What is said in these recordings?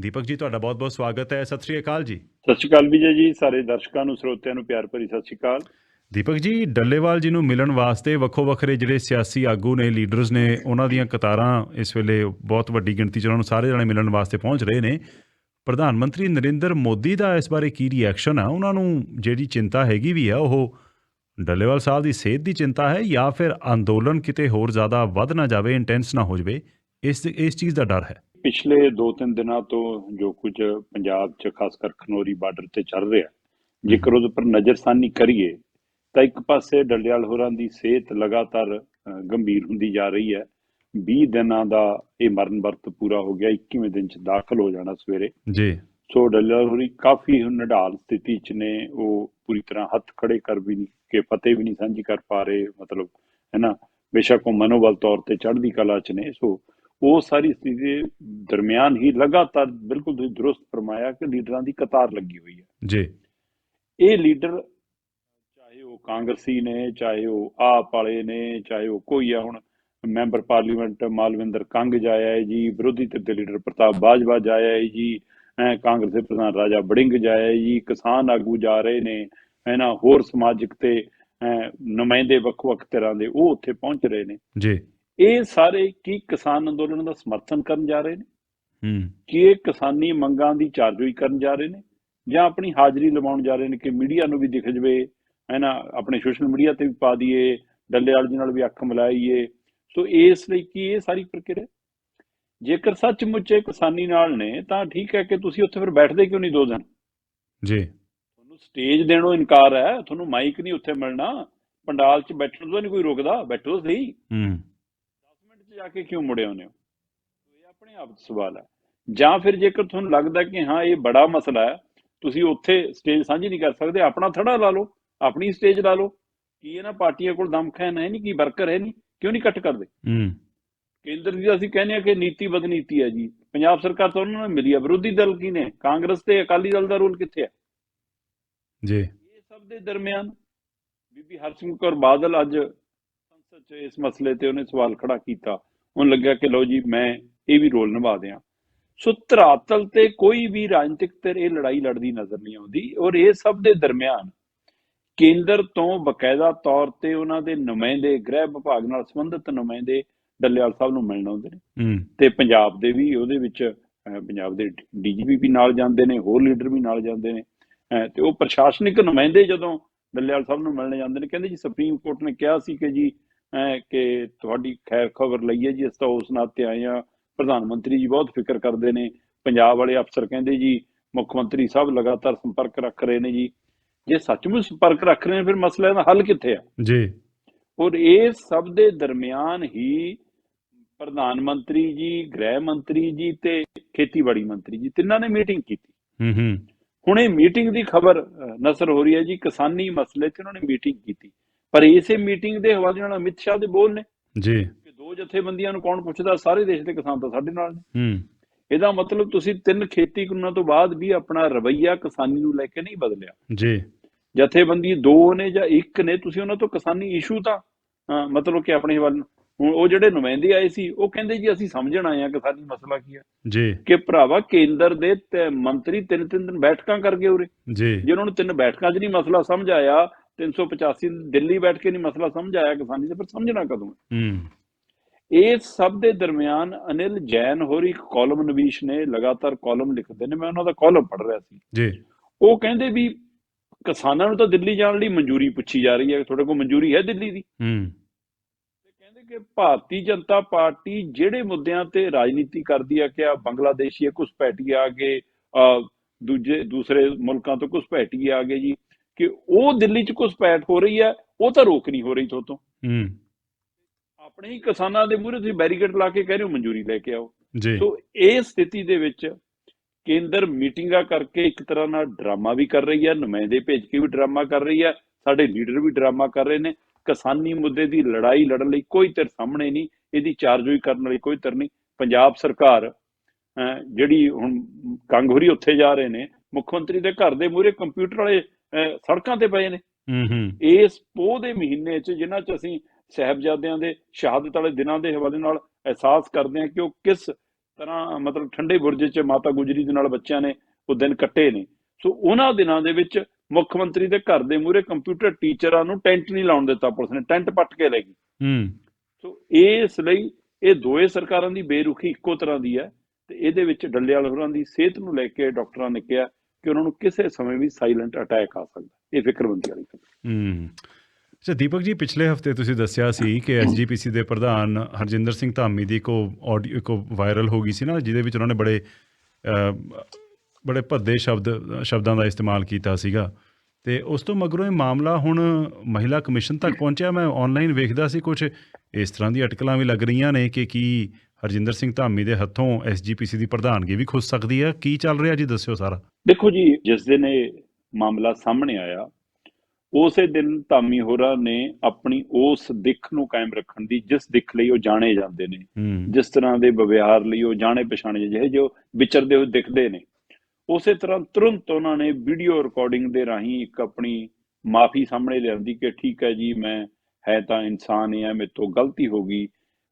ਦੀਪਕ ਜੀ ਤੁਹਾਡਾ ਬਹੁਤ-ਬਹੁਤ ਸਵਾਗਤ ਹੈ। ਸਤਿ ਸ਼੍ਰੀ ਅਕਾਲ ਜੀ। ਸਤਿ ਸ਼੍ਰੀ ਅਕਾਲ ਵਿਜੇ ਜੀ ਸਾਰੇ ਦਰਸ਼ਕਾਂ ਨੂੰ ਸਰੋਤਿਆਂ ਨੂੰ ਪਿਆਰ ਭਰੀ ਸਤਿ ਸ਼੍ਰੀ ਅਕਾਲ। ਦੀਪਕ ਜੀ ਡੱਲੇਵਾਲ ਜੀ ਨੂੰ ਮਿਲਣ ਵਾਸਤੇ ਵੱਖੋ ਵੱਖਰੇ ਜਿਹੜੇ ਸਿਆਸੀ ਆਗੂ ਨੇ ਲੀਡਰਸ ਨੇ ਉਹਨਾਂ ਦੀਆਂ ਕਤਾਰਾਂ ਇਸ ਵੇਲੇ ਬਹੁਤ ਵੱਡੀ ਗਿਣਤੀ 'ਚ ਉਹਨਾਂ ਨੂੰ ਸਾਰੇ ਜਣੇ ਮਿਲਣ ਵਾਸਤੇ ਪਹੁੰਚ ਰਹੇ ਨੇ। ਪ੍ਰਧਾਨ ਮੰਤਰੀ ਨਰਿੰਦਰ ਮੋਦੀ ਦਾ ਇਸ ਬਾਰੇ ਕੀ ਰਿਐਕਸ਼ਨ ਆ? ਉਹਨਾਂ ਨੂੰ ਜਿਹੜੀ ਚਿੰਤਾ ਹੈਗੀ ਵੀ ਆ ਉਹ ਡੱਲੇਵਾਲ ਸਾਹਿਬ ਦੀ ਸਿਹਤ ਦੀ ਚਿੰਤਾ ਹੈ ਜਾਂ ਫਿਰ ਅੰਦੋਲਨ ਕਿਤੇ ਹੋਰ ਜ਼ਿਆਦਾ ਵੱਧ ਨਾ ਜਾਵੇ ਇੰਟੈਂਸ ਨਾ ਹੋ ਜਾਵੇ? ਇਸ ਇਸ ਚੀਜ਼ ਦਾ ਡਰ ਹੈ। ਪਿਛਲੇ 2-3 ਦਿਨਾਂ ਤੋਂ ਜੋ ਕੁਝ ਪੰਜਾਬ 'ਚ ਖਾਸ ਕਰ ਖਨੌਰੀ ਬਾਰਡਰ ਤੇ ਚੱਲ ਰਿਹਾ ਜੇਕਰ ਉਹਦੇ ਉੱਪਰ ਨਜ਼ਰਸਾਨੀ ਕਰੀਏ ਤਾਂ ਇੱਕ ਪਾਸੇ ਡੱਲੇਵਾਲ ਹੋਰਾਂ ਦੀ ਸਿਹਤ ਲਗਾਤਾਰ ਗੰਭੀਰ ਹੁੰਦੀ ਜਾ ਰਹੀ ਹੈ। 20 ਦਿਨਾਂ ਦਾ ਇਹ ਮਰਨ ਵਰਤ ਪੂਰਾ ਹੋ ਗਿਆ 21ਵੇਂ ਦਿਨ 'ਚ ਦਾਖਲ ਹੋ ਜਾਣਾ ਸਵੇਰੇ। ਜੀ। ਸੋ ਡੱਲੇਵਾਲ ਹੋਰੀ ਕਾਫੀ ਨਿਢਾਲ ਸਥਿਤੀ 'ਚ ਨੇ ਉਹ ਪੂਰੀ ਤਰ੍ਹਾਂ ਹੱਥ ਖੜੇ ਕਰ ਵੀ ਨਹੀਂ ਕੇ ਫਤਿਹ ਵੀ ਨਹੀਂ ਸਾਂਝੀ ਕਰ ਪਾ ਰਹੇ ਮਤਲਬ ਹੈ ਨਾ ਬੇਸ਼ੱਕ ਉਹ ਮਨੋਬਲ ਤੌਰ ਤੇ ਚੜ੍ਹਦੀ ਕਲਾ 'ਚ ਨੇ। ਸੋ ਉਹ ਸਾਰੀ ਸਥਿਤੀ ਦੇ ਦਰਮਿਆਨ ਹੀ ਲਗਾਤਾਰ ਬਿਲਕੁਲ ਤੁਸੀਂ ਦਰੁਸਤ ਫਰਮਾਇਆ ਕਿ ਲੀਡਰਾਂ ਦੀ ਕਤਾਰ ਲੱਗੀ ਹੋਈ ਹੈ। ਜੀ। ਇਹ ਲੀਡਰ ਚਾਹੇ ਉਹ ਕਾਂਗਰਸੀ ਨੇ ਚਾਹੇ ਉਹ ਆਪ ਵਾਲੇ ਨੇ ਚਾਹੇ ਉਹ ਕੋਈ ਆ ਹੁਣ ਮੈਂਬਰ ਪਾਰਲੀਮੈਂਟ ਮਾਲਵਿੰਦਰ ਕੰਗ ਜਾਇਆ ਹੈ ਜੀ ਵਿਰੋਧੀ ਧਿਰ ਦੇ ਲੀਡਰ ਪ੍ਰਤਾਪ ਬਾਜਵਾ ਜਾਇਆ ਹੈ ਜੀ ਐ ਕਾਂਗਰਸ ਦੇ ਪ੍ਰਧਾਨ ਰਾਜਾ ਬੜਿੰਗ ਜਾਇਆ ਹੈ ਜੀ ਕਿਸਾਨ ਆਗੂ ਜਾ ਰਹੇ ਨੇ ਹੈ ਨਾ ਹੋਰ ਸਮਾਜਿਕ ਤੇ ਨੁਮਾਇੰਦੇ ਵੱਖ-ਵੱਖ ਤਰ੍ਹਾਂ ਦੇ ਉਹ ਉੱਥੇ ਪਹੁੰਚ ਰਹੇ ਨੇ। ਜੀ। ਇਹ ਸਾਰੇ ਕੀ ਕਿਸਾਨ ਅੰਦੋਲਨ ਦਾ ਸਮਰਥਨ ਕਰਨ ਜਾ ਰਹੇ ਨੇ? ਹੂੰ। ਕਿ ਇਹ ਕਿਸਾਨੀ ਮੰਗਾਂ ਦੀ ਚਾਰਜੋਈ ਕਰਨ ਜਾ ਰਹੇ ਨੇ? ਜਾਂ ਆਪਣੀ ਹਾਜ਼ਰੀ ਲਵਾਉਣ ਜਾ ਰਹੇ ਨੇ ਕਿ ਮੀਡੀਆ ਨੂੰ ਵੀ ਦਿਖ ਜਵੇ ਹੈ ਨਾ ਆਪਣੇ ਸੋਸ਼ਲ ਮੀਡੀਆ ਤੇ ਵੀ ਪਾ ਦਈਏ ਡੱਲੇਵਾਲ ਜੀ ਨਾਲ ਵੀ ਅੱਖ ਮਿਲਾਈਏ। ਸੋ ਇਸ ਲਈ ਕੀ ਇਹ ਸਾਰੀ ਪ੍ਰਕਿਰਿਆ? ਜੇਕਰ ਸੱਚਮੁੱਚ ਇਹ ਕਿਸਾਨੀ ਨਾਲ ਨੇ ਤਾਂ ਠੀਕ ਹੈ ਕਿ ਤੁਸੀਂ ਉੱਥੇ ਫਿਰ ਬੈਠਦੇ ਕਿਉਂ ਨਹੀਂ ਦੋ ਦਿਨ ਜੀ। ਤੁਹਾਨੂੰ ਸਟੇਜ ਦੇਣੋਂ ਇਨਕਾਰ ਹੈ ਤੁਹਾਨੂੰ ਮਾਈਕ ਨਹੀਂ ਉੱਥੇ ਮਿਲਣਾ ਪੰਡਾਲ 'ਚ ਬੈਠਣ ਤੋਂ ਨਹੀਂ ਕੋਈ ਰੁਕਦਾ ਬੈਠੋ ਸਹੀ। ਹੂੰ। 10 ਮਿੰਟ 'ਚ ਜਾ ਕੇ ਕਿਉਂ ਮੁੜੇ ਆਉਂਦੇ ਹੋ? ਇਹ ਆਪਣੇ ਆਪ ਸਵਾਲ ਹੈ। ਜਾਂ ਫਿਰ ਜੇਕਰ ਤੁਹਾਨੂੰ ਲੱਗਦਾ ਕਿ ਹਾਂ ਇਹ ਬੜਾ ਮਸਲਾ ਹੈ ਤੁਸੀਂ ਉੱਥੇ ਸਟੇਜ ਸਾਂਝੀ ਨਹੀਂ ਕਰ ਸਕਦੇ ਆਪਣਾ ਥੜਾ ਲਾ ਲਓ ਆਪਣੀ ਸਟੇਜ ਲਾ ਲਓ। ਕੀ ਇਹਨਾਂ ਪਾਰਟੀਆਂ ਕੋਲ ਦਮਖੈਨ ਹੈ ਨਹੀਂ ਕੀ ਵਰਕਰ ਹੈ ਨਹੀਂ ਕਿਉਂ ਨਹੀਂ ਕੱਟ ਕਰਦੇ? ਹੂੰ। ਕੇਂਦਰ ਦੀ ਅਸੀਂ ਕਹਿੰਦੇ ਆ ਕਿ ਨੀਤੀ ਬਦਨੀਤੀ ਹੈ ਜੀ। ਪੰਜਾਬ ਸਰਕਾਰ ਤਾਂ ਉਹਨਾਂ ਨੂੰ ਮਿਲੀ ਹੈ ਵਿਰੋਧੀ ਦਲ ਕੀ ਨੇ? ਕਾਂਗਰਸ ਤੇ ਅਕਾਲੀ ਦਲ ਦਾ ਰੋਲ ਕਿੱਥੇ ਹੈ? ਜੀ। ਇਹ ਸਭ ਦੇ ਦਰਮਿਆਨ ਬੀਬੀ ਹਰਸਿਮਰਤ ਕੌਰ ਬਾਦਲ ਅੱਜ 'ਚ ਇਸ ਮਸਲੇ ਤੇ ਉਹਨੇ ਸਵਾਲ ਖੜਾ ਕੀਤਾ। ਉਹਨੂੰ ਲੱਗਿਆ ਕਿ ਲਓ ਜੀ ਮੈਂ ਇਹ ਵੀ ਰੋਲ ਨਿਭਾ ਦਿਆਂ। ਸੋ ਧਰਾਤਲ ਤੇ ਕੋਈ ਵੀ ਰਾਜਨੀਤਿਕ ਧਿਰ ਇਹ ਲੜਾਈ ਲੜਦੀ ਨਜ਼ਰ ਨਹੀਂ ਆਉਂਦੀ ਔਰ ਇਹ ਸਭ ਦੇ ਦਰਮਿਆਨ ਕੇਂਦਰ ਤੋਂ ਬਕਾਇਦਾ ਤੌਰ ਤੇ ਉਹਨਾਂ ਦੇ ਨੁਮਾਇੰਦੇ ਗ੍ਰਹਿ ਵਿਭਾਗ ਨਾਲ ਸੰਬੰਧਿਤ ਨੁਮਾਇੰਦੇ ਡੱਲੇਵਾਲ ਸਾਹਿਬ ਨੂੰ ਮਿਲਣ ਆਉਂਦੇ ਨੇ। ਤੇ ਪੰਜਾਬ ਦੇ ਵੀ ਉਹਦੇ ਵਿੱਚ ਪੰਜਾਬ ਦੇ ਡੀਜੀਪੀ ਵੀ ਨਾਲ ਜਾਂਦੇ ਨੇ ਹੋਰ ਲੀਡਰ ਵੀ ਨਾਲ ਜਾਂਦੇ ਨੇ। ਤੇ ਉਹ ਪ੍ਰਸ਼ਾਸਨਿਕ ਨੁਮਾਇੰਦੇ ਜਦੋਂ ਡੱਲੇਵਾਲ ਸਾਹਿਬ ਨੂੰ ਮਿਲਣ ਜਾਂਦੇ ਨੇ ਕਹਿੰਦੇ ਜੀ ਸੁਪਰੀਮ ਕੋਰਟ ਨੇ ਕਿਹਾ ਸੀ ਕਿ ਜੀ ਕਿ ਤੁਹਾਡੀ ਖੈਰ ਖਬਰ ਲਈਏ ਜੀ ਇਸ ਤਾਂ ਉਸ ਨਾਤੇ ਆਏ ਆ ਪ੍ਰਧਾਨ ਮੰਤਰੀ ਜੀ ਬਹੁਤ ਫਿਕਰ ਕਰਦੇ ਨੇ। ਪੰਜਾਬ ਵਾਲੇ ਅਫਸਰ ਕਹਿੰਦੇ ਜੀ ਮੁੱਖ ਮੰਤਰੀ ਸਾਹਿਬ ਲਗਾਤਾਰ ਸੰਪਰਕ ਰੱਖ ਰਹੇ ਨੇ ਜੀ। ਜੇ ਸੱਚਮੁੱਚ ਸੰਪਰਕ ਰੱਖ ਰਹੇ ਨੇ ਫਿਰ ਮਸਲੇ ਦਾ ਹੱਲ ਕਿੱਥੇ ਆ? ਜੀ। ਔਰ ਇਹ ਸਭ ਦੇ ਦਰਮਿਆਨ ਹੀ ਪ੍ਰਧਾਨ ਮੰਤਰੀ ਜੀ ਗ੍ਰਹਿ ਮੰਤਰੀ ਜੀ ਤੇ ਖੇਤੀਬਾੜੀ ਮੰਤਰੀ ਜੀ ਤਿੰਨਾਂ ਨੇ ਮੀਟਿੰਗ ਕੀਤੀ। ਹੂੰ ਹੂੰ। ਹੁਣ ਇਹ ਮੀਟਿੰਗ ਦੀ ਖਬਰ ਨਸਰ ਹੋ ਰਹੀ ਹੈ ਜੀ ਕਿਸਾਨੀ ਮਸਲੇ ਤੇ ਉਹਨਾਂ ਨੇ ਮੀਟਿੰਗ ਕੀਤੀ। ਪਰ ਇਸੇ ਮੀਟਿੰਗ ਦੇ ਹਵਾਲੇ ਨਾਲ ਅਮਿਤ ਸ਼ਾਹ ਦੇ ਬੋਲ ਨੇ। ਜੀ। ਕਿ ਦੋ ਜਥੇਬੰਦੀਆਂ ਨੂੰ ਕੌਣ ਪੁੱਛਦਾ ਸਾਰੇ ਦੇਸ਼ ਦੇ ਕਿਸਾਨ ਤਾਂ ਸਾਡੇ ਨਾਲ ਨੇ। ਹੂੰ। ਇਹਦਾ ਮਤਲਬ ਤੁਸੀਂ ਤਿੰਨ ਖੇਤੀ ਕਾਨੂੰਨਾਂ ਤੋਂ ਬਾਅਦ ਵੀ ਆਪਣਾ ਰਵੱਈਆ ਕਿਸਾਨੀ ਨੂੰ ਲੈ ਕੇ ਨਹੀਂ ਬਦਲਿਆ। ਜੀ। ਜਥੇਬੰਦੀ ਦੋ ਨੇ ਜਾਂ ਇੱਕ ਨੇ ਤੁਸੀਂ ਉਹਨਾਂ ਤੋਂ ਕਿਸਾਨੀ ਇਸ਼ੂ ਤਾਂ ਮਤਲਬ ਕਿ ਆਪਣੇ ਵੱਲ ਹੁਣ ਉਹ ਜਿਹੜੇ ਨੁਮਾਇੰਦੇ ਆਏ ਸੀ ਉਹ ਕਹਿੰਦੇ ਜੀ ਅਸੀਂ ਸਮਝਣ ਆਏ ਆ ਕਿਸਾਨੀ ਮਸਲਾ ਕੀ ਹੈ ਜੀ। ਕਿ ਭਰਾਵਾ ਕੇਂਦਰ ਦੇ ਮੰਤਰੀ ਤਿੰਨ ਤਿੰਨ ਦਿਨ ਬੈਠਕਾਂ ਕਰ ਗਏ ਉਰੇ। ਜੀ। ਜੇ ਉਹਨਾਂ ਨੂੰ ਤਿੰਨ ਬੈਠਕਾਂ 'ਚ ਨਹੀਂ ਮਸਲਾ ਸਮਝ ਆਇਆ 385 ਦਿੱਲੀ ਬੈਠ ਕੇ ਨਹੀਂ ਮਸਲਾ ਸਮਝ ਆਇਆ ਕਿਸਾਨੀ ਤੇ ਫਿਰ ਸਮਝਣਾ ਕਦੋਂ ਹੈ? ਹੂੰ। ਇਸ ਸਭ ਦੇ ਦਰਮਿਆਨ ਅਨਿਲ ਜੈਨ ਹੋਰ ਕਾਲਮ ਨਵੀਸ਼ ਨੇ ਲਗਾਤਾਰ ਕਾਲਮ ਲਿਖਦੇ ਨੇ ਮੈਂ ਉਹਨਾਂ ਦਾ ਕਾਲਮ ਪੜ੍ਹ ਰਿਹਾ ਸੀ। ਜੀ। ਉਹ ਕਹਿੰਦੇ ਵੀ ਕਿਸਾਨਾਂ ਨੂੰ ਤਾਂ ਦਿੱਲੀ ਜਾਣ ਲਈ ਮਨਜ਼ੂਰੀ ਪੁੱਛੀ ਜਾ ਰਹੀ ਹੈ ਤੁਹਾਡੇ ਕੋਲ ਮਨਜ਼ੂਰੀ ਹੈ ਦਿੱਲੀ ਦੀ? ਹੂੰ। ਤੇ ਕਹਿੰਦੇ ਕਿ ਭਾਰਤੀ ਜਨਤਾ ਪਾਰਟੀ ਜਿਹੜੇ ਮੁੱਦਿਆਂ ਤੇ ਰਾਜਨੀਤੀ ਕਰਦੀ ਆ ਕਿ ਆ ਬੰਗਲਾਦੇਸ਼ੀ ਘੁਸਪੈਠੀ ਆ ਗਏ ਦੂਜੇ ਦੂਸਰੇ ਮੁਲਕਾਂ ਤੋਂ ਘੁਸਪੈਠੀ ਆ ਗਏ ਜੀ। ਕਿ ਉਹ ਦਿੱਲੀ 'ਚ ਘੁਸਪੈਠ ਹੋ ਰਹੀ ਹੈ ਉਹ ਤਾਂ ਰੋਕ ਨਹੀਂ ਹੋ ਰਹੀ ਤੋਂ ਹੂੰ। ਆਪਣੇ ਹੀ ਕਿਸਾਨਾਂ ਦੇ ਮੂਹਰੇ ਤੁਸੀਂ ਬੈਰੀਕੇਡ ਲਾ ਕੇ ਕਹਿ ਰਹੇ ਹੋ ਮਨਜ਼ੂਰੀ ਲੈ ਕੇ ਆਓ। ਜੀ। ਸੋ ਇਹ ਸਥਿਤੀ ਦੇ ਵਿੱਚ ਕੇਂਦਰ ਮੀਟਿੰਗਾਂ ਕਰਕੇ ਇੱਕ ਤਰ੍ਹਾਂ ਨਾਲ ਡਰਾਮਾ ਵੀ ਕਰ ਰਹੀ ਹੈ ਨੁਮਾਇੰਦੇ ਭੇਜ ਕੇ ਵੀ ਡਰਾਮਾ ਕਰ ਰਹੀ ਹੈ ਸਾਡੇ ਲੀਡਰ ਵੀ ਡਰਾਮਾ ਕਰ ਰਹੇ ਨੇ। ਕਿਸਾਨੀ ਮੁੱਦੇ ਦੀ ਲੜਾਈ ਲੜਨ ਲਈ ਕੋਈ ਧਿਰ ਸਾਹਮਣੇ ਨਹੀਂ ਇਹਦੀ ਚਾਰਜੋਈ ਕਰਨ ਵਾਲੀ ਕੋਈ ਧਿਰ ਨਹੀਂ। ਪੰਜਾਬ ਸਰਕਾਰ ਜਿਹੜੀ ਹੁਣ ਕੰਗੋਰੀ ਉੱਥੇ ਜਾ ਰਹੇ ਨੇ ਮੁੱਖ ਮੰਤਰੀ ਦੇ ਘਰ ਦੇ ਮੂਹਰੇ ਕੰਪਿਊਟਰ ਵਾਲੇ ਸੜਕਾਂ ਤੇ ਪਏ ਨੇ। ਹੂੰ ਹੂੰ। ਇਸ ਪੋਹ ਦੇ ਮਹੀਨੇ 'ਚ ਜਿਨ੍ਹਾਂ 'ਚ ਅਸੀਂ ਸਹਿਬਜ਼ਾਦਿਆਂ ਦੇ ਸ਼ਹਾਦਤ ਵਾਲੇ ਦਿਨਾਂ ਦੇ ਹਵਾਲੇ ਨਾਲ ਅਹਿਸਾਸ ਕਰਦੇ ਹਾਂ ਕਿ ਉਹ ਕਿਸ ਤਰ੍ਹਾਂ ਮਤਲਬ ਠੰਡੇ ਬੁਰਜ 'ਚ ਮਾਤਾ ਗੁਜਰੀ ਦੇ ਨਾਲ ਬੱਚਿਆਂ ਨੇ ਉਹ ਦਿਨ ਕੱਟੇ ਨੇ। ਸੋ ਉਹਨਾਂ ਦਿਨਾਂ ਦੇ ਵਿੱਚ ਮੁੱਖ ਮੰਤਰੀ ਦੇ ਘਰ ਦੇ ਮੂਹਰੇ ਕੰਪਿਊਟਰ ਟੀਚਰਾਂ ਨੂੰ ਟੈਂਟ ਨਹੀਂ ਲਾਉਣ ਦਿੱਤਾ ਪੁਲਿਸ ਨੇ ਟੈਂਟ ਪੱਟ ਕੇ ਲੈ ਗਈ। ਹੂੰ। ਸੋ ਇਸ ਲਈ ਇਹ ਦੋਏ ਸਰਕਾਰਾਂ ਦੀ ਬੇਰੁਖੀ ਇੱਕੋ ਤਰ੍ਹਾਂ ਦੀ ਹੈ ਤੇ ਇਹਦੇ ਵਿੱਚ ਡੱਲੇਵਾਲ ਹੋਰਾਂ ਦੀ ਸਿਹਤ ਨੂੰ ਲੈ ਕੇ ਡਾਕਟਰਾਂ ਨੇ ਕਿਹਾ ਕਿ ਉਹਨਾਂ ਨੂੰ ਕਿਸੇ ਸਮੇਂ ਵੀ ਸਾਇਲੈਂਟ ਅਟੈਕ ਆ ਸਕਦਾ ਇਹ ਫਿਕਰਮੰਦੀ ਵਾਲੀ ਗੱਲ ਹੂੰ। ਅੱਛਾ, ਦੀਪਕ ਜੀ, ਪਿਛਲੇ ਹਫ਼ਤੇ ਤੁਸੀਂ ਦੱਸਿਆ ਸੀ ਕਿ ਐਸਜੀਪੀਸੀ ਦੇ ਪ੍ਰਧਾਨ ਹਰਜਿੰਦਰ ਸਿੰਘ ਧਾਮੀ ਦੀ ਕੋ ਆਡੀਓ ਇੱਕ ਵਾਇਰਲ ਹੋ ਗਈ ਸੀ ਨਾ, ਜਿਹਦੇ ਵਿੱਚ ਉਹਨਾਂ ਨੇ ਬੜੇ ਬੜੇ ਭੱਦੇ ਸ਼ਬਦ, ਸ਼ਬਦਾਂ ਦਾ ਇਸਤੇਮਾਲ ਕੀਤਾ ਸੀਗਾ। ਤੇ ਉਸ ਤੋਂ ਮਗਰੋਂ ਇਹ ਮਾਮਲਾ ਹੁਣ ਮਹਿਲਾ ਕਮਿਸ਼ਨ ਤੱਕ ਪਹੁੰਚਿਆ। ਮੈਂ ਆਨਲਾਈਨ ਵੇਖਦਾ ਸੀ ਕੁਝ ਇਸ ਤਰ੍ਹਾਂ ਦੀ ਅਟਕਲਾਂ ਵੀ ਲੱਗ ਰਹੀਆਂ ਨੇ ਕਿ ਕੀ ਹਰਜਿੰਦਰ ਸਿੰਘ ਧਾਮੀ ਦੇ ਹੱਥੋਂ ਐਸਜੀਪੀਸੀ ਦੀ ਪ੍ਰਧਾਨਗੀ ਵੀ ਖੁੱਸ ਸਕਦੀ ਹੈ। ਕੀ ਚੱਲ ਰਿਹਾ ਜੀ? ਦੱਸਿਓ ਸਾਰਾ। ਦੇਖੋ ਜੀ ਜਿਸ ਦਿਨ ਇਹ ਮਾਮਲਾ ਸਾਹਮਣੇ ਆਇਆ ਉਸੇ ਦਿਨ ਧਾਮੀ ਹੋਰਾਂ ਨੇ ਆਪਣੀ ਉਸ ਦਿੱਖ ਨੂੰ ਕਾਇਮ ਰੱਖਣ ਦੀ ਜਿਸ ਦਿੱਖ ਲਈ ਉਹ ਜਾਣੇ ਜਾਂਦੇ ਨੇ ਜਿਸ ਤਰ੍ਹਾਂ ਦੇ ਵਿਵਹਾਰ ਲਈ ਉਹ ਜਾਣੇ ਪਛਾਣੇ ਜਿਹੇ ਜੋ ਵਿਚਰਦੇ ਹੋਏ ਦਿਖਦੇ ਨੇ। ਉਸੇ ਤਰ੍ਹਾਂ ਤੁਰੰਤ ਉਹਨਾਂ ਨੇ ਵੀਡੀਓ ਰਿਕਾਰਡਿੰਗ ਦੇ ਰਾਹੀਂ ਇੱਕ ਆਪਣੀ ਮਾਫੀ ਸਾਹਮਣੇ ਲਿਆਂਦੀ ਕਿ ਠੀਕ ਹੈ ਜੀ ਮੈਂ ਹੈ ਤਾਂ ਇਨਸਾਨ ਹੀ ਹਾਂ ਮੇਰੇ ਤੋਂ ਗਲਤੀ ਹੋ ਗਈ।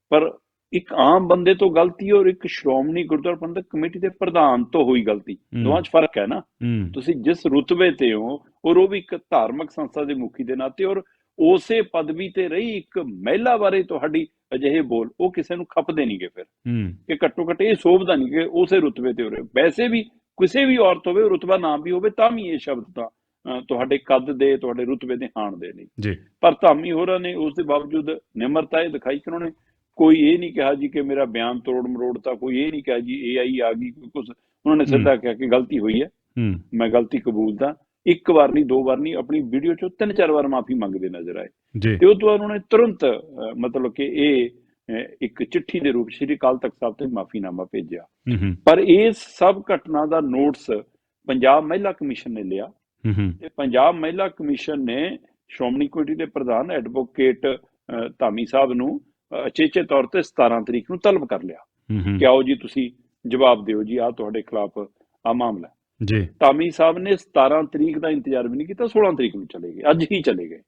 ਪਰ ਇੱਕ ਆਮ ਬੰਦੇ ਤੋਂ ਗਲਤੀ ਔਰ ਇੱਕ ਸ਼੍ਰੋਮਣੀ ਗੁਰਦੁਆਰਾ ਪ੍ਰਬੰਧਕ ਕਮੇਟੀ ਦੇ ਪ੍ਰਧਾਨ ਤੋਂ ਹੋਈ ਗਲਤੀ। ਦੋਵਾਂ 'ਚ ਫ਼ਰਕ ਹੈ ਨਾ? ਤੁਸੀਂ ਜਿਸ ਰੁਤਬੇ ਤੇ ਹੋ ਔਰ ਉਹ ਵੀ ਇੱਕ ਧਾਰਮਿਕ ਸੰਸਥਾ ਦੇ ਮੁਖੀ ਦੇ ਨਾਤੇ ਔਰ ਉਸੇ ਪਦਵੀ ਤੇ ਰਹੀ ਇੱਕ ਮਹਿਲਾ ਬਾਰੇ ਤੁਹਾਡੀ ਅਜਿਹੇ ਬੋਲ ਉਹ ਕਿਸੇ ਨੂੰ ਖਪਦੇ ਨਹੀਂਗੇ ਫਿਰ। ਕਿ ਘੱਟੋ ਘੱਟ ਇਹ ਸੋਭਦਾ ਨਹੀਂ ਕਿ ਉਸੇ ਰੁਤਬੇ ਤੇ ਹੋ ਰਹੇ ਵੈਸੇ ਵੀ ਕਿਸੇ ਵੀ ਔਰਤ ਹੋਵੇ ਰੁਤਬਾ ਨਾ ਵੀ ਹੋਵੇ ਤਾਂ ਵੀ ਇਹ ਸ਼ਬਦ ਤਾਂ ਤੁਹਾਡੇ ਕੱਦ ਦੇ ਤੁਹਾਡੇ ਰੁਤਬੇ ਦੇ ਹਾਣ ਦੇ ਨਹੀਂ ਜੀ। ਪਰ ਧਾਮੀ ਹੋਰਾਂ ਨੇ ਉਸ ਦੇ ਬਾਵਜੂਦ ਨਿਮਰਤਾ ਇਹ ਦਿਖਾਈ ਕਿ ਉਹਨਾਂ ਨੇ? ਕੋਈ ਇਹ ਨਹੀਂ ਕਿਹਾ ਜੀ ਕਿ ਮੇਰਾ ਬਿਆਨ ਤੋੜ ਮਰੋੜਤਾ ਕੋਈ ਇਹ ਨਹੀਂ ਕਿਹਾ ਜੀ ਏਆਈ ਆ ਗਈ ਕੋਈ ਕੁਝ ਉਹਨਾਂ ਨੇ ਸਿੱਧਾ ਕਿਹਾ ਕਿ ਗਲਤੀ ਹੋਈ ਹੈ। ਮੈਂ ਗਲਤੀ ਕਬੂਲਦਾ ਇੱਕ ਵਾਰ ਨਹੀਂ ਦੋ ਵਾਰ ਨਹੀਂ ਆਪਣੀ ਵੀਡੀਓ ਚੋਂ ਤਿੰਨ ਚਾਰ ਵਾਰ ਮਾਫੀ ਮੰਗਦੇ ਨਜ਼ਰ ਆਏ। ਤੇ ਉਹ ਤੋਂ ਬਾਅਦ ਉਹਨਾਂ ਤੁਰੰਤ ਮਤਲਬ ਕਿ ਇਹ ਇੱਕ ਚਿੱਠੀ ਦੇ ਰੂਪ ਸ਼੍ਰੀ ਅਕਾਲ ਤਖਤ ਸਾਹਿਬ ਤੇ ਮਾਫੀਨਾਮਾ ਭੇਜਿਆ। ਪਰ ਇਸ ਸਭ ਘਟਨਾ ਦਾ ਨੋਟਸ ਪੰਜਾਬ ਮਹਿਲਾ ਕਮਿਸ਼ਨ ਨੇ ਲਿਆ। ਤੇ ਪੰਜਾਬ ਮਹਿਲਾ ਕਮਿਸ਼ਨ ਨੇ ਸ਼੍ਰੋਮਣੀ ਕਮੇਟੀ ਦੇ ਪ੍ਰਧਾਨ ਐਡਵੋਕੇਟ ਧਾਮੀ ਸਾਹਿਬ ਨੂੰ ਅਚੇਚੇ ਤੌਰ ਤੇ 17 ਤਰੀਕ ਨੂੰ ਤਲਬ ਕਰ ਲਿਆ। ਕਿ ਆਓ ਜੀ ਤੁਸੀਂ ਜਵਾਬ ਦਿਓ ਜੀ ਆ ਤੁਹਾਡੇ ਖਿਲਾਫ ਆ ਮਾਮਲਾ। ਜੀ। ਧਾਮੀ ਸਾਹਿਬ ਨੇ 17 ਤਰੀਕ ਦਾ ਇੰਤਜ਼ਾਰ ਵੀ ਨਹੀਂ ਕੀਤਾ 16 ਤਰੀਕ ਨੂੰ ਚਲੇ ਗਏ ਅੱਜ ਹੀ ਚਲੇ ਗਏ।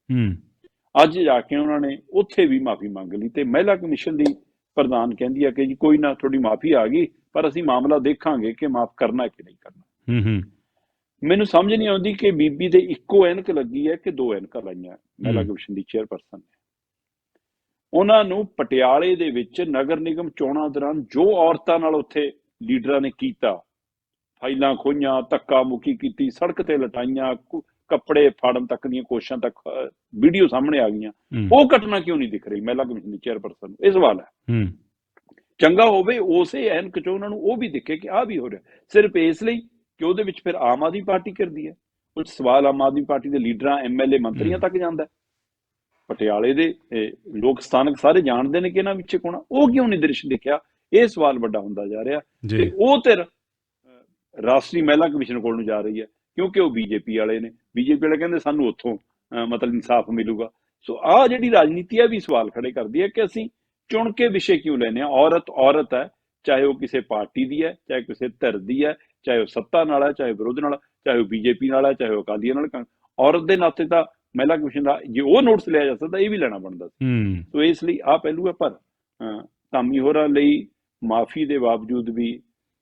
ਅੱਜ ਜਾ ਕੇ ਉਹਨਾਂ ਨੇ ਉੱਥੇ ਵੀ ਮਾਫੀ ਮੰਗ ਲਈ ਤੇ ਮਹਿਲਾ ਕਮਿਸ਼ਨ ਦੀ ਪ੍ਰਧਾਨ ਕਹਿੰਦੀ ਆ ਕਿ ਜੀ ਕੋਈ ਨਾ ਤੁਹਾਡੀ ਮਾਫੀ ਆ ਗਈ ਪਰ ਅਸੀਂ ਮਾਮਲਾ ਦੇਖਾਂਗੇ ਕਿ ਮਾਫ ਕਰਨਾ ਕਿ ਨਹੀਂ ਕਰਨਾ। ਹੂੰ ਹੂੰ। ਮੈਨੂੰ ਸਮਝ ਨਹੀਂ ਆਉਂਦੀ ਕਿ ਬੀਬੀ ਦੇ ਇੱਕੋ ਐਨਕ ਲੱਗੀ ਹੈ ਕਿ ਦੋ ਐਨਕਾਂ ਲਾਈਆਂ ਮਹਿਲਾ। ਕਮਿਸ਼ਨ ਦੀ ਚੇਅਰਪਰਸਨ ਉਹਨਾਂ ਨੂੰ ਪਟਿਆਲੇ ਦੇ ਵਿੱਚ ਨਗਰ ਨਿਗਮ ਚੋਣਾਂ ਦੌਰਾਨ ਜੋ ਔਰਤਾਂ ਨਾਲ ਉੱਥੇ ਲੀਡਰਾਂ ਨੇ ਕੀਤਾ ਫਾਈਲਾਂ ਖੋਈਆਂ ਧੱਕਾ ਮੁੱਕੀ ਕੀਤੀ ਸੜਕ ਤੇ ਲਟਾਈਆਂ ਕੱਪੜੇ ਫਾੜਨ ਤੱਕ ਦੀਆਂ ਕੋਸ਼ਿਸ਼ਾਂ ਤੱਕ ਵੀਡੀਓ ਸਾਹਮਣੇ ਆ ਗਈਆਂ। ਉਹ ਘਟਨਾ ਕਿਉਂ ਨਹੀਂ ਦਿਖ ਰਹੀ? ਮਹਿਲਾ ਕਮਿਸ਼ਨ ਦੀ ਚੇਅਰਪਰਸਨ ਨੂੰ। ਇਹ ਸਵਾਲ ਹੈ। ਚੰਗਾ ਹੋਵੇ ਉਸੇ ਐਨਕ ਚੋਂ ਉਹਨਾਂ ਨੂੰ ਉਹ ਵੀ ਦਿਖੇ ਕਿ ਆਹ ਵੀ ਹੋ ਰਿਹਾ। ਸਿਰਫ ਇਸ ਲਈ ਕਿ ਉਹਦੇ ਵਿੱਚ ਫਿਰ ਆਮ ਆਦਮੀ ਪਾਰਟੀ ਕਰਦੀ ਹੈ। ਕੁਝ ਸਵਾਲ ਆਮ ਆਦਮੀ ਪਾਰਟੀ ਦੇ ਲੀਡਰਾਂ ਐਮਐਲਏ ਮੰਤਰੀਆਂ ਤੱਕ ਜਾਂਦਾ ਹੈ। ਪਟਿਆਲੇ ਦੇ ਲੋਕ ਸਥਾਨਕ ਸਾਰੇ ਜਾਣਦੇ ਨੇ ਕਿ ਇਹਨਾਂ ਵਿੱਚ ਕੌਣ ਆ। ਉਹ ਕਿਉਂ ਨਹੀਂ ਦ੍ਰਿਸ਼ ਦਿਖਿਆ? ਇਹ ਸਵਾਲ ਵੱਡਾ ਹੁੰਦਾ ਜਾ ਰਿਹਾ। ਤੇ ਉਹ ਅਹ, ਰਾਸ਼ਟਰੀ ਮਹਿਲਾ ਕਮਿਸ਼ਨ ਕੋਲ ਨੂੰ ਜਾ ਰਹੀ ਹੈ ਕਿਉਂਕਿ ਉਹ ਬੀਜੇਪੀ ਵਾਲੇ ਨੇ। ਬੀਜੇਪੀ ਵਾਲੇ ਕਹਿੰਦੇ ਸਾਨੂੰ ਉੱਥੋਂ ਮਤਲਬ ਇਨਸਾਫ ਮਿਲੂਗਾ। ਸੋ ਆਹ ਜਿਹੜੀ ਰਾਜਨੀਤੀ ਹੈ ਵੀ ਸਵਾਲ ਖੜੇ ਕਰਦੀ ਹੈ ਕਿ ਅਸੀਂ ਚੁਣ ਕੇ ਵਿਸ਼ੇ ਕਿਉਂ ਲੈਨੇ ਆ ਔਰਤ ਔਰਤ ਹੈ ਚਾਹੇ ਉਹ ਕਿਸੇ ਪਾਰਟੀ ਦੀ ਹੈ ਚਾਹੇ ਕਿਸੇ ਧਿਰ ਦੀ ਹੈ ਚਾਹੇ ਉਹ ਸੱਤਾ ਨਾਲ ਹੈ ਚਾਹੇ ਵਿਰੋਧ ਨਾਲ ਚਾਹੇ ਉਹ ਬੀਜੇਪੀ ਨਾਲ ਹੈ ਚਾਹੇ ਉਹ ਅਕਾਲੀਆਂ ਨਾਲ। ਔਰਤ ਦੇ ਨਾਤੇ ਤਾਂ ਮਹਿਲਾ ਕਮਿਸ਼ਨ ਦਾ ਜੇ ਉਹ ਨੋਟਿਸ ਲਿਆ ਜਾ ਸਕਦਾ ਇਹ ਵੀ ਲੈਣਾ ਬਣਦਾ ਸੀ। ਸੋ ਇਸ ਲਈ ਆ ਪਹਿਲੂ ਹੈ ਪਰ ਧਾਮੀ ਹੋਰਾਂ ਲਈ ਮਾਫੀ ਦੇ ਬਾਵਜੂਦ ਵੀ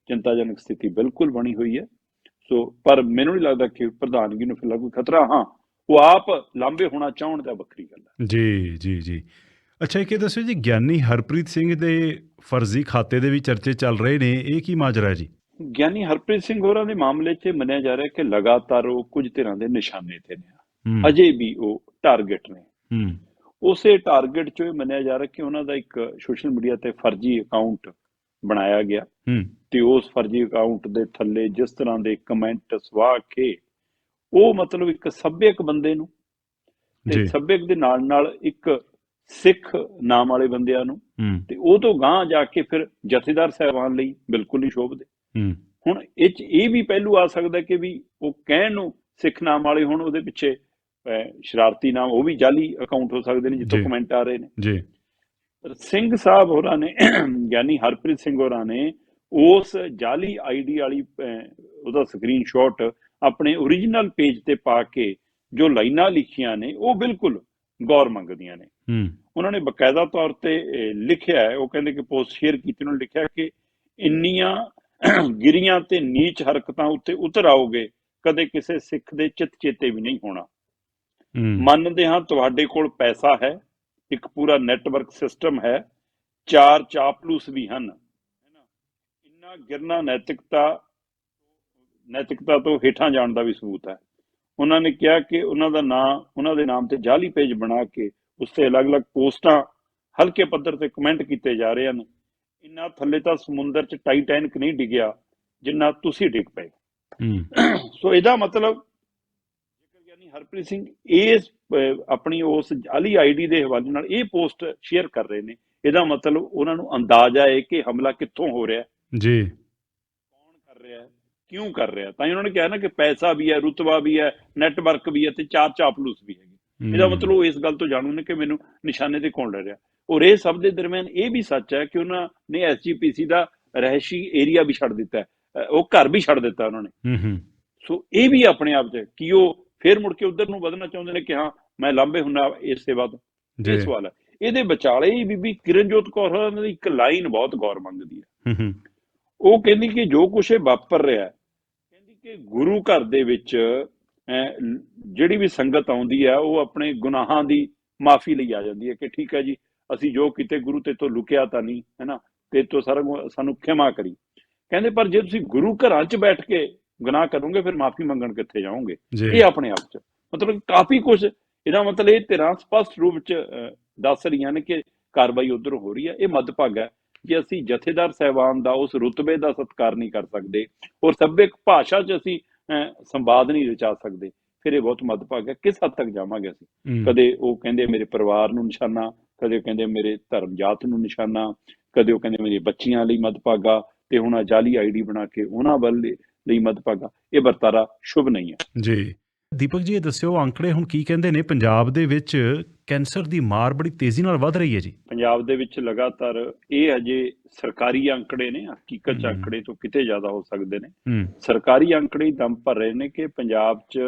ਚਿੰਤਾਜਨਕ ਸਥਿਤੀ ਬਿਲਕੁਲ ਬਣੀ ਹੋਈ ਹੈ। ਸੋ ਪਰ ਮੈਨੂੰ ਨਹੀਂ ਲੱਗਦਾ ਕਿ ਪ੍ਰਧਾਨਗੀ ਨੂੰ ਫਿਲਹਾਲ ਕੋਈ ਖਤਰਾ ਹਾਂ ਉਹ ਆਪ ਲਾਂਬੇ ਹੋਣਾ ਚਾਹਣ ਤਾਂ ਵੱਖਰੀ ਗੱਲ ਹੈ। ਜੀ ਜੀ ਜੀ। ਅੱਛਾ ਇਹ ਦੱਸੋ ਜੀ ਗਿਆਨੀ ਹਰਪ੍ਰੀਤ ਸਿੰਘ ਦੇ ਫਰਜ਼ੀ ਖਾਤੇ ਦੇ ਵੀ ਚਰਚੇ ਚੱਲ ਰਹੇ ਨੇ ਇਹ ਕੀ ਮਾਜਰਾ ਜੀ? ਗਿਆਨੀ ਹਰਪ੍ਰੀਤ ਸਿੰਘ ਹੋਰਾਂ ਦੇ ਮਾਮਲੇ 'ਚ ਮੰਨਿਆ ਜਾ ਰਿਹਾ ਕਿ ਲਗਾਤਾਰ ਉਹ ਕੁਝ ਤਰ੍ਹਾਂ ਦੇ ਨਿਸ਼ਾਨੇ ਤੇ ਨੇ। ਅਜੇ ਵੀ ਉਹ ਟਾਰਗੇਟ ਨੇ। ਹੂੰ। ਉਸੇ ਟਾਰਗੇਟ 'ਚੋਂ ਇਹ ਮੰਨਿਆ ਜਾ ਰਿਹਾ ਕਿ ਉਹਨਾਂ ਦਾ ਇੱਕ ਸੋਸ਼ਲ ਮੀਡੀਆ ਤੇ ਫਰਜ਼ੀ ਅਕਾਊਂਟ ਬਣਾਇਆ ਗਿਆ। ਹੂੰ। ਤੇ ਉਸ ਫਰਜ਼ੀ ਅਕਾਊਂਟ ਦੇ ਥੱਲੇ ਜਿਸ ਤਰ੍ਹਾਂ ਦੇ ਕਮੈਂਟ ਸਵਾਹ ਕੇ ਉਹ ਮਤਲਬ ਇੱਕ ਸੱਭਿਅਕ ਬੰਦੇ ਨੂੰ ਤੇ ਸੱਭਿਅਕ ਦੇ ਨਾਲ ਨਾਲ ਇੱਕ ਸਿੱਖ ਨਾਮ ਵਾਲੇ ਬੰਦਿਆਂ ਨੂੰ ਤੇ ਉਹ ਤੋਂ ਗਾਂਹ ਜਾ ਕੇ ਫਿਰ ਜਥੇਦਾਰ ਸਾਹਿਬਾਨ ਲਈ ਬਿਲਕੁਲ ਨਹੀਂ ਸ਼ੋਭਦੇ। ਹੁਣ ਇਹ ਇਹ ਵੀ ਪਹਿਲੂ ਆ ਸਕਦਾ ਕਿ ਵੀ ਉਹ ਕਹਿਣ ਨੂੰ ਸਿੱਖ ਨਾਮ ਵਾਲੇ ਹੁਣ ਉਹਦੇ ਪਿੱਛੇ ਸ਼ਰਾਰਤੀ ਨਾਮ ਉਹ ਵੀ ਜਾਲੀ ਅਕਾਊਂਟ ਹੋ ਸਕਦੇ ਨੇ ਜਿੱਥੋਂ। ਕਮੈਂਟ ਆ ਰਹੇ ਨੇ। ਜੀ। ਪਰ ਸਿੰਘ ਸਾਹਿਬ ਹੋਰਾਂ ਨੇ ਗਿਆਨੀ ਹਰਪ੍ਰੀਤ ਸਿੰਘ ਹੋਰਾਂ ਨੇ ਉਸ ਜਾਲੀ ਆਈਡੀ ਵਾਲੀ ਉਹਦਾ ਸਕਰੀਨਸ਼ਾਟ ਆਪਣੇ origignal ਪੇਜ ਤੇ ਪਾ ਕੇ ਜੋ ਲਾਈਨਾਂ ਲਿਖੀਆਂ ਨੇ ਉਹ ਬਿਲਕੁਲ ਗੌਰ ਮੰਗਦੀਆਂ ਨੇ। ਹੂੰ। ਉਹਨਾਂ ਨੇ ਬਕਾਇਦਾ ਤੌਰ ਤੇ ਲਿਖਿਆ ਹੈ ਉਹ ਕਹਿੰਦੇ ਕਿ ਪੋਸਟ ਸ਼ੇਅਰ ਕੀਤੀ ਉਹਨਾਂ ਨੇ ਲਿਖਿਆ ਕਿ ਇੰਨੀਆਂ ਗਿਰੀਆਂ ਤੇ ਨੀਚ ਹਰਕਤਾਂ ਉੱਤੇ ਉਤਰ ਆਓਗੇ ਕਦੇ ਕਿਸੇ ਸਿੱਖ ਦੇ ਚਿੱਤ ਚੇਤੇ ਵੀ ਨਹੀਂ ਹੋਣਾ। ਮੰਨਦੇ ਹਾਂ ਤੁਹਾਡੇ ਕੋਲ ਪੈਸਾ ਹੈ ਇੱਕ ਪੂਰਾ ਨੈਟਵਰਕ ਸਿਸਟਮ ਹੈ ਚਾਰ ਚਾਪਲੂਸ ਵੀ ਹਨ। ਇੰਨਾ ਗਿਰਨਾ ਨੈਤਿਕਤਾ ਨੈਤਿਕਤਾ ਤੋਂ ਹੇਠਾਂ ਜਾਣ ਦਾ ਵੀ ਸਬੂਤ ਹੈ। ਉਹਨਾਂ ਨੇ ਕਿਹਾ ਕਿ ਉਹਨਾਂ ਦਾ ਨਾਮ ਉਹਨਾਂ ਦੇ ਨਾਮ ਤੇ ਜਾਲੀ ਪੇਜ ਬਣਾ ਕੇ ਉਸ ਤੇ ਅਲੱਗ-ਅਲੱਗ ਪੋਸਟਾਂ ਹਲਕੇ ਪੱਧਰ ਤੇ ਕਮੈਂਟ ਕੀਤੇ ਜਾ ਰਹੇ ਹਨ। ਇੰਨਾ ਥੱਲੇ ਤਾਂ ਸਮੁੰਦਰ 'ਚ ਟਾਈਟੈਨਿਕ ਨਹੀਂ ਡਿੱਗਿਆ ਜਿੰਨਾ ਤੁਸੀਂ ਡਿੱਗ ਪਏ। ਸੋ ਇਹਦਾ ਮਤਲਬ ਹਰਪ੍ਰੀਤ ਸਿੰਘ ਇਸ ਆਪਣੀ ਉਸ ਜਾਲੀ ਆਈਡੀ ਦੇ ਹਵਾਲੇ ਨਾਲ ਇਹ ਪੋਸਟ ਸ਼ੇਅਰ ਕਰ ਰਹੇ ਨੇ। ਇਹਦਾ ਮਤਲਬ ਉਹਨਾਂ ਨੂੰ ਅੰਦਾਜ਼ਾ ਹੈ ਕਿ ਹਮਲਾ ਕਿੱਥੋਂ ਹੋ ਰਿਹਾ ਹੈ। ਜੀ। ਕੌਣ ਕਰ ਰਿਹਾ ਹੈ? ਕਿਉਂ ਕਰ ਰਿਹਾ। ਤਾਂ ਉਹਨਾਂ ਨੇ ਕਿਹਾ ਨਾ ਕਿ ਪੈਸਾ ਵੀ ਹੈ ਰੁਤਬਾ ਵੀ ਹੈ ਨੈਟਵਰਕ ਵੀ ਹੈ ਤੇ ਚਾਰ ਚਾਪਲੂਸ ਵੀ ਹੈਗੇ। ਇਹਦਾ ਮਤਲਬ ਉਹ ਇਸ ਗੱਲ ਤੋਂ ਜਾਣੂ ਨੇ ਕਿ ਮੈਨੂੰ ਨਿਸ਼ਾਨੇ ਤੇ ਕੌਣ ਲੈ ਰਿਹਾ ਔਰ ਇਹ ਸਭ ਦੇ ਦਰਮਿਆਨ ਇਹ ਵੀ ਸੱਚ ਹੈ ਕਿ ਉਹਨਾਂ ਨੇ ਐਸਜੀਪੀਸੀ ਦਾ ਰਹਿਸ਼ੀ ਏਰੀਆ ਵੀ ਛੱਡ ਦਿੱਤਾ ਉਹ ਘਰ ਵੀ ਛੱਡ ਦਿੱਤਾ ਉਹਨਾਂ ਨੇ। ਹੂੰ ਹੂੰ। ਸੋ ਇਹ ਵੀ ਆਪਣੇ ਆਪ 'ਚ ਕੀ ਉਹ ਫੇਰ ਮੁੜ ਕੇ ਉਧਰ ਨੂੰ ਵਧਣਾ ਚਾਹੁੰਦੇ ਨੇ ਕਿ ਹਾਂ ਮੈਂ ਲਾਂਬੇ ਹੁੰਨਾ ਇਸ ਸੇਵਾ ਤੋਂ ਇਹ ਸਵਾਲ ਹੈ ਇਹਦੇ ਵਿਚਾਲੇ ਹੀ ਬੀਬੀ ਕਿਰਨਜੋਤ ਕੌਰ ਹੋਰਾਂ ਦੀ ਇੱਕ ਲਾਈਨ ਬਹੁਤ ਗੌਰ ਮੰਗਦੀ ਹੈ। ਉਹ ਕਹਿੰਦੀ ਕਿ ਜੋ ਕੁਛ ਇਹ ਵਾਪਰ ਰਿਹਾ ਹੈ ਕਹਿੰਦੀ ਕਿ ਗੁਰੂ ਘਰ ਦੇ ਵਿੱਚ ਜਿਹੜੀ ਵੀ ਸੰਗਤ ਆਉਂਦੀ ਹੈ ਉਹ ਆਪਣੇ ਗੁਨਾਹਾਂ ਦੀ ਮਾਫੀ ਲਈ ਆ ਜਾਂਦੀ ਹੈ ਕਿ ਠੀਕ ਹੈ ਜੀ ਅਸੀਂ ਜੋ ਕਿਤੇ ਗੁਰੂ ਤੇ ਤੋਂ ਲੁਕਿਆ ਤਾਂ ਨਹੀਂ ਹੈਨਾ ਤੇ ਤੋਂ ਸਾਰਾ ਸਾਨੂੰ ਖਿਮਾ ਕਰੀ। ਕਹਿੰਦੇ ਪਰ ਜੇ ਤੁਸੀਂ ਗੁਰੂ ਘਰਾਂ 'ਚ ਬੈਠ ਕੇ ਗੁਨਾਹ ਕਰੋਗੇ ਫਿਰ ਮਾਫੀ ਮੰਗਣ ਕਿੱਥੇ ਜਾਓਗੇ? ਇਹ ਆਪਣੇ ਆਪ 'ਚ। ਮਤਲਬ ਕਾਫੀ ਕੁਝ ਇਹਦਾ ਮਤਲਬ ਇਹ ਧਿਰਾਂ ਸਪਸ਼ਟ ਰੂਪ 'ਚ ਦੱਸ ਰਹੀਆਂ ਨੇ ਕਿ ਕਾਰਵਾਈ ਉਧਰ ਹੋ ਰਹੀ ਹੈ। ਇਹ ਮੱਧਭਾਗ ਹੈ ਜੇ ਅਸੀਂ ਜਥੇਦਾਰ ਸਹਿਬਾਨ ਦਾ ਉਸ ਰੁਤਬੇ ਦਾ ਸਤਿਕਾਰ ਨਹੀਂ ਕਰ ਸਕਦੇ ਔਰ ਸੱਭਿਅਕ ਭਾਸ਼ਾ 'ਚ ਅਸੀਂ ਸੰਵਾਦ ਨਹੀਂ ਰਚਾ ਸਕਦੇ। ਫਿਰ ਇਹ ਬਹੁਤ ਮੱਧਭਾਗ ਹੈ। ਕਿਸ ਹੱਦ ਤੱਕ ਜਾਵਾਂਗੇ ਅਸੀਂ? ਕਦੇ ਉਹ ਕਹਿੰਦੇ ਮੇਰੇ ਪਰਿਵਾਰ ਨੂੰ ਨਿਸ਼ਾਨਾ ਕਦੇ ਕਹਿੰਦੇ ਮੇਰੇ ਧਰਮ ਜਾਤ ਨੂੰ ਨਿਸ਼ਾਨਾ ਕਦੇ ਉਹ ਕਹਿੰਦੇ ਮੇਰੀ ਬੱਚੀਆਂ ਲਈ ਮੱਧਭਾਗਾ ਤੇ ਹੁਣ ਆਹ ਜਾਲੀ ਆਈਡੀ ਬਣਾ ਕੇ ਉਹਨਾਂ ਵੱਲ ਲਈ ਮੱਧਭਾਗਾ ਇਹ ਵਰਤਾਰਾ ਸ਼ੁਭ ਨਹੀਂ ਹੈ। ਜੀ। ਦੀਪਕ ਜੀ ਇਹ ਦੱਸਿਓ ਅੰਕੜੇ ਹੁਣ ਕੀ ਕਹਿੰਦੇ ਨੇ? ਪੰਜਾਬ ਦੇ ਵਿੱਚ ਕੈਂਸਰ ਦੀ ਮਾਰ ਬੜੀ ਤੇਜ਼ੀ ਨਾਲ ਵੱਧ ਰਹੀ ਹੈ ਜੀ। ਪੰਜਾਬ ਦੇ ਵਿੱਚ ਲਗਾਤਾਰ ਇਹ ਅਜੇ ਸਰਕਾਰੀ ਅੰਕੜੇ ਨੇ ਹਕੀਕਤ ਚ। ਅੰਕੜੇ ਤੋਂ ਕਿਤੇ ਜ਼ਿਆਦਾ ਹੋ ਸਕਦੇ ਨੇ। ਸਰਕਾਰੀ ਅੰਕੜੇ ਦਮ ਭਰ ਰਹੇ ਨੇ ਕਿ ਪੰਜਾਬ 'ਚ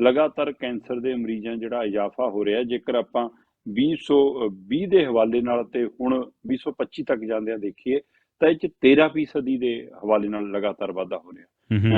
ਲਗਾਤਾਰ ਕੈਂਸਰ ਦੇ ਮਰੀਜ਼ਾਂ ਜਿਹੜਾ ਇਜ਼ਾਫਾ ਹੋ ਰਿਹਾ। ਜੇਕਰ ਆਪਾਂ 2020 ਦੇ ਹਵਾਲੇ ਨਾਲ ਤੇ ਹੁਣ 2025 ਤੱਕ ਜਾਂਦਿਆਂ ਦੇਖੀਏ ਤਾਂ ਇਹ 'ਚ 13% ਦੇ ਹਵਾਲੇ ਨਾਲ ਲਗਾਤਾਰ ਵਾਧਾ ਹੋ ਰਿਹਾ।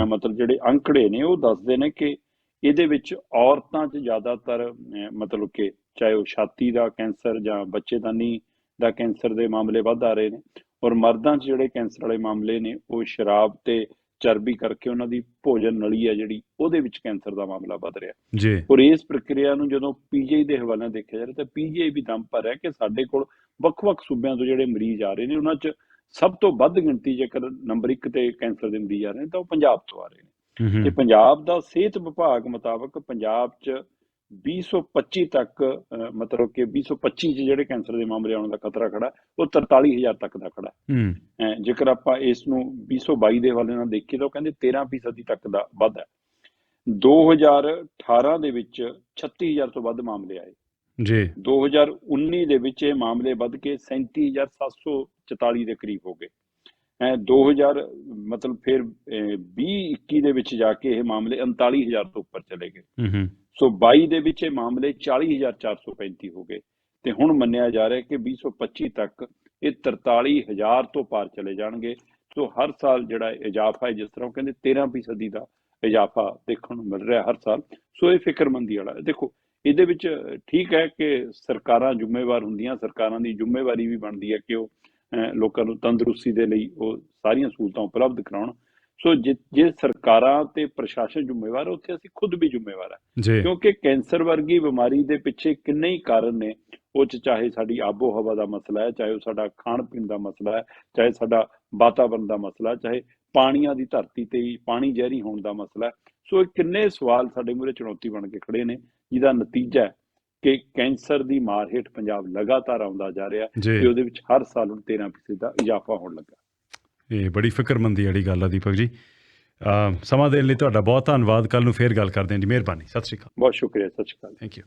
ਮਤਲਬ ਜਿਹੜੇ ਅੰਕੜੇ ਨੇ ਉਹ ਦੱਸਦੇ ਨੇ ਕਿ ਇਹਦੇ ਵਿੱਚ ਔਰਤਾਂ 'ਚ ਜ਼ਿਆਦਾਤਰ ਮਤਲਬ ਕਿ ਚਾਹੇ ਉਹ ਛਾਤੀ ਦਾ ਕੈਂਸਰ ਜਾਂ ਬੱਚੇਦਾਨੀ ਦਾ ਕੈਂਸਰ ਦੇ ਮਾਮਲੇ ਵੱਧ ਆ ਰਹੇ ਨੇ ਔਰ ਮਰਦਾਂ 'ਚ ਜਿਹੜੇ ਕੈਂਸਰ ਵਾਲੇ ਮਾਮਲੇ ਨੇ ਉਹ ਸ਼ਰਾਬ ਤੇ ਚਰਬੀ ਕਰਕੇ ਉਹਨਾਂ ਦੀ ਭੋਜਨ ਨਲੀ ਹੈ ਜਿਹੜੀ ਉਹਦੇ ਵਿੱਚ ਕੈਂਸਰ ਦਾ ਮਾਮਲਾ ਵੱਧ ਰਿਹਾ। ਜੀ। ਔਰ ਇਸ ਪ੍ਰਕਿਰਿਆ ਨੂੰ ਜਦੋਂ ਪੀਜੀਆਈ ਦੇ ਹਵਾਲੇ ਦੇਖਿਆ ਜਾ ਰਿਹਾ ਤਾਂ ਪੀਜੀਆਈ ਵੀ ਦਮ ਭਰ ਹੈ ਕਿ ਸਾਡੇ ਕੋਲ ਵੱਖ-ਵੱਖ ਸੂਬਿਆਂ ਤੋਂ ਜਿਹੜੇ ਮਰੀਜ਼ ਆ ਰਹੇ ਨੇ ਉਹਨਾਂ 'ਚ ਸਭ ਤੋਂ ਵੱਧ ਗਿਣਤੀ ਜੇਕਰ ਨੰਬਰ 1 ਤੇ ਕੈਂਸਰ ਦੇ ਮਰੀਜ਼ ਆ ਰਹੇ ਨੇ ਤਾਂ ਉਹ ਪੰਜਾਬ ਤੋਂ ਆ ਰਹੇ ਨੇ। ਤੇ ਪੰਜਾਬ ਦਾ ਸਿਹਤ ਵਿਭਾਗ ਮੁਤਾਬਕ ਪੰਜਾਬ 'ਚ 2025 ਤੱਕ ਮਤਲਬ ਕਿ 2025 'ਚ ਜਿਹੜੇ ਕੈਂਸਰ ਦੇ ਮਾਮਲੇ ਆਉਣ ਦਾ ਖਤਰਾ ਖੜਾ ਉਹ 43000 ਤੱਕ ਦਾ ਖੜਾ। ਜੇਕਰ ਆਪਾਂ ਇਸ ਨੂੰ 2022 ਦੇ ਹਵਾਲੇ ਨਾਲ ਦੇਖੀਏ ਤਾਂ ਉਹ ਕਹਿੰਦੇ 13% ਤੱਕ ਦਾ ਵਾਧਾ ਹੈ। 2018 ਦੇ ਵਿੱਚ 36000 ਤੋਂ ਵੱਧ ਮਾਮਲੇ ਆਏ। ਜੀ। 2019 ਦੇ ਵਿੱਚ ਇਹ ਮਾਮਲੇ ਵੱਧ ਕੇ 37744 ਦੇ ਕਰੀਬ ਹੋ ਗਏ। ਅਹ 2000 ਮਤਲਬ ਫਿਰ 20 21 ਦੇ ਵਿੱਚ ਜਾ ਕੇ ਇਹ ਮਾਮਲੇ 39000 ਤੋਂ ਉੱਪਰ ਚਲੇ ਗਏ। ਹੂੰ ਸੋ 22 ਦੇ ਵਿੱਚ ਇਹ ਮਾਮਲੇ 40435 ਹੋ ਗਏ। ਤੇ ਹੁਣ ਮੰਨਿਆ ਜਾ ਰਿਹਾ ਕਿ 2025 ਤੱਕ ਇਹ 43000 ਤੋਂ ਪਾਰ ਚਲੇ ਜਾਣਗੇ। ਸੋ ਹਰ ਸਾਲ ਜਿਹੜਾ ਇਜ਼ਾਫਾ ਹੈ ਜਿਸ ਤਰ੍ਹਾਂ ਉਹ ਕਹਿੰਦੇ 13% ਦਾ ਇਜ਼ਾਫਾ ਦੇਖਣ ਨੂੰ ਮਿਲ ਰਿਹਾ ਹਰ ਸਾਲ। ਸੋ ਇਹ ਫਿਕਰਮੰਦੀ ਵਾਲਾ ਦੇਖੋ ਇਹਦੇ ਵਿੱਚ ਠੀਕ ਹੈ ਕਿ ਸਰਕਾਰਾਂ ਜ਼ਿੰਮੇਵਾਰ ਹੁੰਦੀਆਂ ਸਰਕਾਰਾਂ ਦੀ ਜ਼ਿੰਮੇਵਾਰੀ ਵੀ ਬਣਦੀ ਹੈ ਕਿ ਉਹ ਲੋਕਾਂ ਨੂੰ ਤੰਦਰੁਸਤੀ ਦੇ ਲਈ ਉਹ ਸਾਰੀਆਂ ਸਹੂਲਤਾਂ ਉਪਲਬਧ ਕਰਾਉਣ। ਸੋ ਜੇ ਸਰਕਾਰਾਂ ਤੇ ਪ੍ਰਸ਼ਾਸਨ ਜ਼ਿੰਮੇਵਾਰ ਹੈ, ਉੱਥੇ ਅਸੀਂ ਖੁਦ ਵੀ ਜ਼ਿੰਮੇਵਾਰ ਹੈ। ਜੀ। ਕਿਉਂਕਿ ਕੈਂਸਰ ਵਰਗੀ ਬਿਮਾਰੀ ਦੇ ਪਿੱਛੇ ਕਿੰਨੇ ਹੀ ਕਾਰਨ ਨੇ ਉਹ 'ਚ ਚਾਹੇ ਸਾਡੀ ਆਬੋ ਹਵਾ ਦਾ ਮਸਲਾ ਹੈ ਚਾਹੇ ਉਹ ਸਾਡਾ ਖਾਣ ਪੀਣ ਦਾ ਮਸਲਾ ਹੈ ਚਾਹੇ ਸਾਡਾ ਵਾਤਾਵਰਣ ਦਾ ਮਸਲਾ ਚਾਹੇ ਪਾਣੀਆਂ ਦੀ ਧਰਤੀ ਤੇ ਪਾਣੀ ਜ਼ਹਿਰੀ ਹੋਣ ਦਾ ਮਸਲਾ ਸੋ ਇਹ ਕਿੰਨੇ ਸਵਾਲ ਸਾਡੇ ਮੂਹਰੇ ਚੁਣੌਤੀ ਬਣ ਕੇ ਖੜੇ ਨੇ। ਜਿਹਦਾ ਨਤੀਜਾ ਕਿ ਕੈਂਸਰ ਦੀ ਮਾਰ ਹੇਠ ਪੰਜਾਬ ਲਗਾਤਾਰ ਆਉਂਦਾ ਜਾ ਰਿਹਾ ਤੇ ਉਹਦੇ ਵਿੱਚ ਹਰ ਸਾਲ ਹੁਣ 13% ਦਾ ਇਜ਼ਾਫਾ ਹੋਣ ਲੱਗਾ। ਇਹ ਬੜੀ ਫਿਕਰਮੰਦੀ ਵਾਲੀ ਗੱਲ ਆ ਦੀਪਕ ਜੀ। ਸਮਾਂ ਦੇਣ ਲਈ ਤੁਹਾਡਾ ਬਹੁਤ ਧੰਨਵਾਦ। ਕੱਲ ਨੂੰ ਫੇਰ ਗੱਲ ਕਰਦੇ ਹਾਂ ਜੀ। ਮਿਹਰਬਾਨੀ। ਸਤਿ ਸ਼੍ਰੀ ਅਕਾਲ। ਬਹੁਤ ਸ਼ੁਕਰੀਆ ਸਤਿ ਸ਼੍ਰੀ ਅਕਾਲ। Thank you